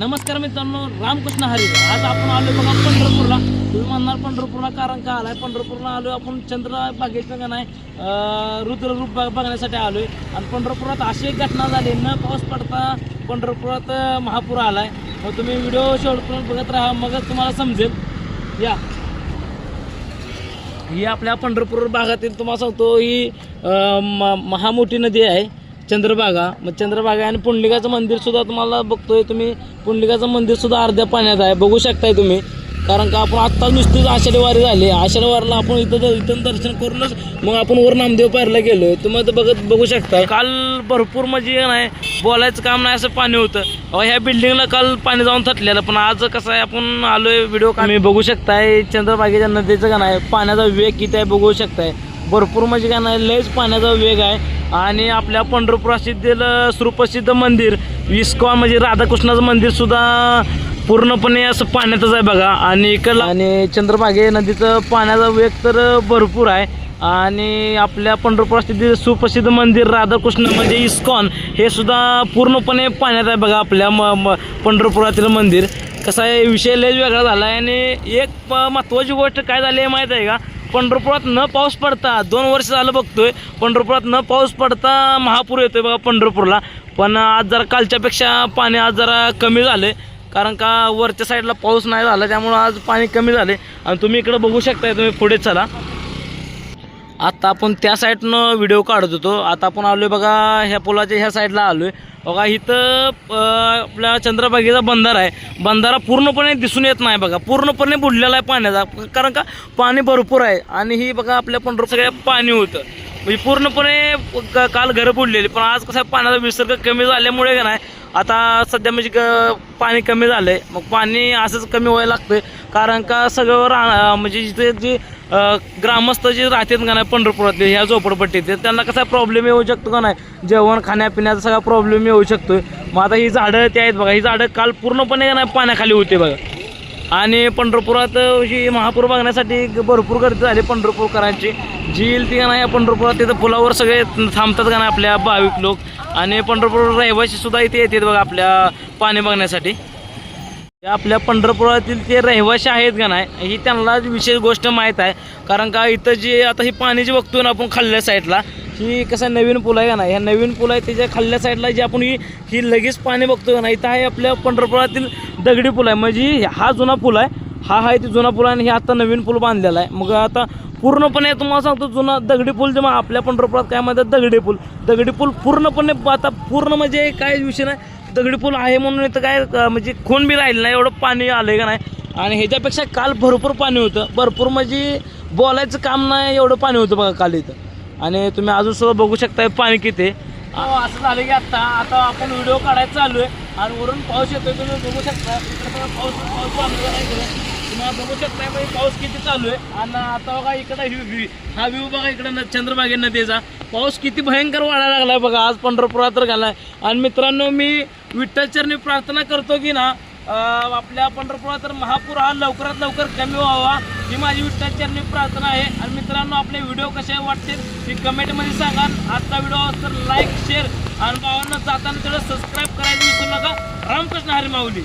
नमस्कार मित्रांनो रामकृष्ण हरी आज आपण आलोय बघा पंढरपूरला. तुम्ही म्हणणार पंढरपूरला कारण का आलाय? पंढरपूरला आलोय आपण चंद्र बागेचं का नाही रुद्ररूप बघ- बघण्यासाठी आलोय. आणि पंढरपुरात अशी एक घटना झाली न पाऊस पडता पंढरपुरात महापूर महापूर आलाय. मग तुम्ही व्हिडिओ शेवटपर्यंत बघत राहा मगच तुम्हाला समजेल. या. ही आपल्या पंढरपूर भागातील तुम्हाला सांगतो ही म- महामोठी नदी आहे. चंद्रभागा. मग चंद्रभागा आणि पुंडलिकाचं मंदिरसुद्धा तुम्हाला बघतोय तुम्ही. पुंडलिकाचं मंदिरसुद्धा अर्ध्या पाण्यात आहे. बघू शकताय तुम्ही. कारण का आपण आत्ता नुसतीच आषाढी वारी झाली. आषाढी वारीला आपण इथं इथून दर्शन करूनच मग आपण वर नामदेव पाहायला गेलो आहे तुम्ही तर बघत बघू शकताय. काल भरपूर म्हणजे नाही बोलायचं काम नाही असं पाणी होतं. अहो, ह्या बिल्डिंगला काल पाणी जाऊन थटलेलं. पण आज कसं आहे आपण आलोय व्हिडिओ कामी बघू शकताय चंद्रभागेच्या नदीचं का नाही पाण्याचा वेग किती आहे बघू शकताय. भरपूर म्हणजे काय नाही लयच पाण्याचा वेग आहे. आणि आपल्या पंढरपुरातील सुप्रसिद्ध मंदिर इस्कॉन म्हणजे राधाकृष्णाचं मंदिर सुद्धा पूर्णपणे असं पाण्यातच आहे बघा. आणि इकडला आणि चंद्रभागे नदीचं पाण्याचा वेग तर भरपूर आहे. आणि आपल्या पंढरपुरातील सुप्रसिद्ध मंदिर राधाकृष्ण म्हणजे इस्कॉन हे सुद्धा पूर्णपणे पाण्यात आहे बघा आपल्या म म- पंढरपुरातील मंदिर. कसा आहे विषय लयच वेगळा झाला आहे आणि एक महत्त्वाची गोष्ट काय झाली आहे माहीत आहे का? पंढरपुरात न पाऊस पडता दोन वर्ष झालं बघतोय पंढरपुरात न पाऊस पडता महापूर येतोय बघा पंढरपूरला. पण आज जरा कालच्यापेक्षा पाणी आज जरा कमी झालं कारण का वरच्या साईडला पाऊस नाही झाला त्यामुळं आज पाणी कमी झाले आणि तुम्ही इकडं बघू शकताय तुम्ही पुढे चला. आता आपण त्या साईडनं व्हिडिओ काढत होतो. आता आपण आलोय बघा ह्या पुलाच्या ह्या साईडला आलोय. बघा इथं आपल्या चंद्रभागेचा बंधारा आहे. बंधारा पूर्णपणे दिसून येत नाही बघा. पूर्णपणे बुडलेला आहे पाण्याचा. कारण का? पाणी भरपूर आहे. आणि ही बघा आपल्या पंढर सगळ्या पाणी होतं. म्हणजे पूर्णपणे क- काल घरं बुडलेली. पण आज कसं पाण्याचा विसर्ग कमी झाल्यामुळे का नाही आता सध्या म्हणजे क- पाणी कमी झालंय. मग पाणी असंच कमी व्हायला लागतं कारण का सगळं रा म्हणजे जिथे जे ग्रामस्थ जे राहतात का नाही पंढरपुरातले ह्या झोपडपट्टीत त्यांना कसा प्रॉब्लेम येऊ शकतो का नाही? जेवण खाण्यापिण्याचा सगळा प्रॉब्लेम येऊ शकतो मग आता ही झाडं ते आहेत बघा ही झाडं काल पूर्णपणे का नाही पाण्याखाली होते बघा. आणि पंढरपुरात ही महापूर बघण्यासाठी भरपूर गर्दी झाली पंढरपूरकरांची. जी येईल ती का नाही या पंढरपुरात तिथं पुलावर सगळे थांबतात का नाही आपल्या भाविक लोक. आणि पंढरपूर रहिवासीसुद्धा इथे येतात बघा आपल्या पाणी बघण्यासाठी. आपल्या पंढरपुरातील ते रहिवासी आहेत का नाही ही त्यांना विशेष गोष्ट माहीत आहे. कारण का इथं जे आता ही पाणी जे बघतोय ना आपण खाल्ल्या साईडला ही कसं नवीन पूल आहे का नाही ह्या नवीन पूल आहे त्याच्या खाल्ल्या साईडला जी आपण ही ही लगेच पाणी बघतो का नाही इथं आहे आपल्या पंढरपुरातील दगडी पूल आहे. म्हणजे हा जुना पूल आहे. हा आहे ते जुना पूल आहे आणि हे आता नवीन पूल बांधलेला आहे. मग आता पूर्णपणे तुम्हाला सांगतो जुना दगडी पूल जेव्हा आपल्या पंढरपुरात काय म्हणतात दगडी पूल. दगडी पूल पूर्णपणे आता पूर्ण म्हणजे काय विषय नाही. दगडी पूल आहे म्हणून इथं काय म्हणजे खून बी राहिलं नाही एवढं पाणी आलं का नाही. आणि ह्याच्यापेक्षा काल भरपूर पाणी होतं. भरपूर म्हणजे बोलायचं काम नाही एवढं पाणी होतं बघा काल इथं. आणि तुम्ही अजून सुद्धा बघू शकताय पाणी किती हो, असं झालं की आता आता आपण व्हिडिओ काढायला चालू आहे. आणि वरून पाऊस येतोय तुम्ही बघू शकता. पाऊस पाऊस चालू आहे. तुम्हाला बघू शकताय म्हणजे पाऊस किती चालू आहे. आणि आता बघा इकडे व्ह्यू हा व्ह्यू बघा इकडं न- चंद्रभागे नदीचा पाऊस किती भयंकर वाढायला लागलाय बघा. आज पंढरपुरात तर घालाय. आणि मित्रांनो मी विठ्ठलचरणी प्रार्थना करतो की ना आपल्या पंढरपुरात तर महापूर हा लवकरात लवकर कमी व्हावा. ही माझी विठ्ठलचरणी प्रार्थना आहे. आणि मित्रांनो आपले व्हिडिओ कसे वाटतील ही कमेंटमध्ये सांगा. आजचा व्हिडिओ तर लाईक शेअर आणि भावांना जाताना तेवढं सबस्क्राईब करायला विसरू नका. रामकृष्ण हरी माऊली.